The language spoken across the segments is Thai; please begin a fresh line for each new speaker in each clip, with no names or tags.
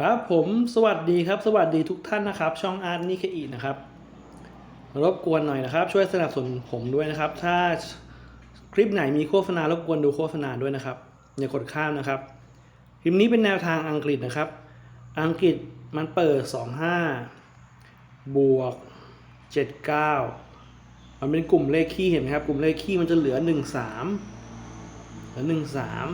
ครับผมสวัสดีครับ สวัสดีทุกท่านนะครับ ช่องอาร์ตนิเคอีนะครับ รบกวนหน่อยนะครับ ช่วยสนับสนุนผมด้วยนะครับ ถ้าคลิปไหนมีโฆษณารบกวนดูโฆษณาด้วยนะครับอย่ากดข้ามนะครับ คลิปนี้เป็นแนวทางอังกฤษนะครับ อังกฤษมันเปิด 25 บวก 79 มันเป็นกลุ่มเลขคี่เห็นไหมครับ กลุ่มเลขคี่มันจะเหลือ 13เหลือ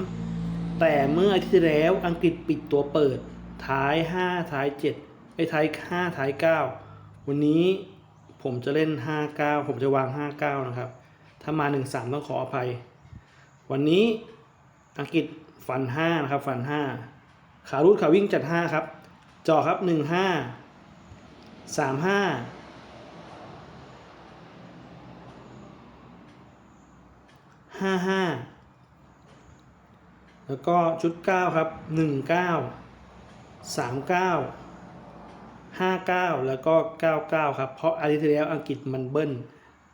13 แต่เมื่ออาทิตย์ที่แล้วอังกฤษปิดตัวเปิด ท้าย 5 ท้าย7ไอ้ท้าย 5 ท้าย 9 วันนี้ผมจะเล่น 59 ผมจะวาง 59 นะครับ ถ้ามา 13 ต้องขออภัย วันนี้อังกฤษฟัน 5 นะครับ ฟัน 5 ขารูดขาวิ่งจัด 5 ครับจ่อครับ 1 5 3 5 5 5แล้วก็ชุด9ครับ19 39 59 แล้วก็ 99 ครับ เพราะอาทิตย์ที่แล้วอังกฤษมันเบิ้ล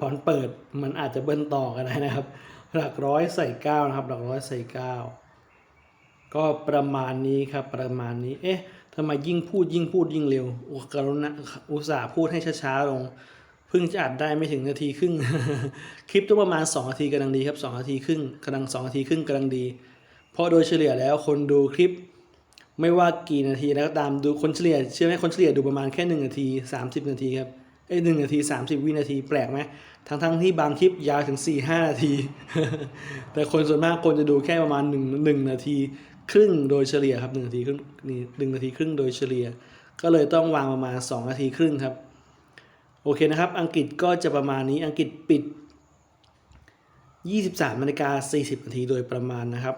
ตอนเปิดมันอาจจะเบิ้ลต่อกันได้นะครับ หลักร้อยใส่ 9 นะครับ หลักร้อยใส่ 9 ก็ประมาณนี้ครับ ประมาณนี้ เอ๊ะทำไมยิ่งพูดยิ่งพูดยิ่งเร็วอุกรุณาอุตส่าห์พูดให้ช้าๆลง เพิ่งจะอัดได้ไม่ถึงนาทีครึ่ง คลิปต้องประมาณ 2 นาทีกำลังดีครับ 2 นาทีครึ่งกำลัง 2 นาทีครึ่งกำลังดี เพราะโดยเฉลี่ยแล้วคนดูคลิป ไม่ว่ากี่นาทีแล้วก็ตามดูคนเฉลี่ยเชื่อไหมคนเฉลี่ยดูประมาณแค่หนึ่งนาทีสามสิบนาทีครับเอ้หนึ่งนาทีสามสิบวินาทีแปลกไหมทั้งทั้งที่บางคลิปยาวถึงสี่ห้านาที แต่คนส่วนมากคนจะดูแค่ประมาณหนึ่งหนึ่งนาที ครึ่งโดยเฉลี่ยครับหนึ่งนาทีครึ่งนี่หนึ่งนาทีครึ่งโดยเฉลี่ย ก็เลยต้องวางประมาณสองนาทีครึ่งครับ โอเคนะครับ อังกฤษก็จะประมาณนี้อังกฤษปิด 23นาฬิกา40นาทีโดยประมาณนะครับ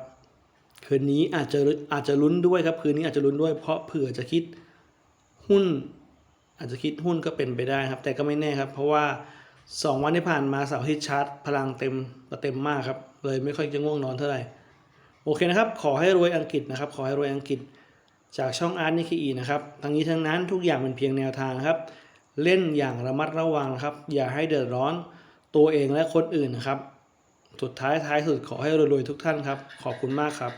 คืนนี้อาจจะอาจจะลุ้นด้วยครับ คืนนี้อาจจะลุ้นด้วยเพราะเผื่อจะคิดหุ้น อาจจะคิดหุ้นก็เป็นไปได้ครับ แต่ก็ไม่แน่ครับ เพราะว่า 2 วันที่ผ่านมาเสาร์ทิตย์ชาร์จพลังเต็มเต็มมากครับ เลยไม่ค่อยจะง่วงนอนเท่าไหร่โอเคนะครับ ขอให้รวยอังกฤษนะครับ ขอให้รวยอังกฤษจากช่องอาร์ตนิคอีนะครับ ทั้งนี้ทั้งนั้นทุกอย่างเป็นเพียงแนวทางครับ เล่นอย่างระมัดระวังนะครับ อย่าให้เดือดร้อนตัวเองและคนอื่นนะครับ สุดท้ายท้ายสุดขอให้รวยๆทุกท่านครับ ขอบคุณมากครับ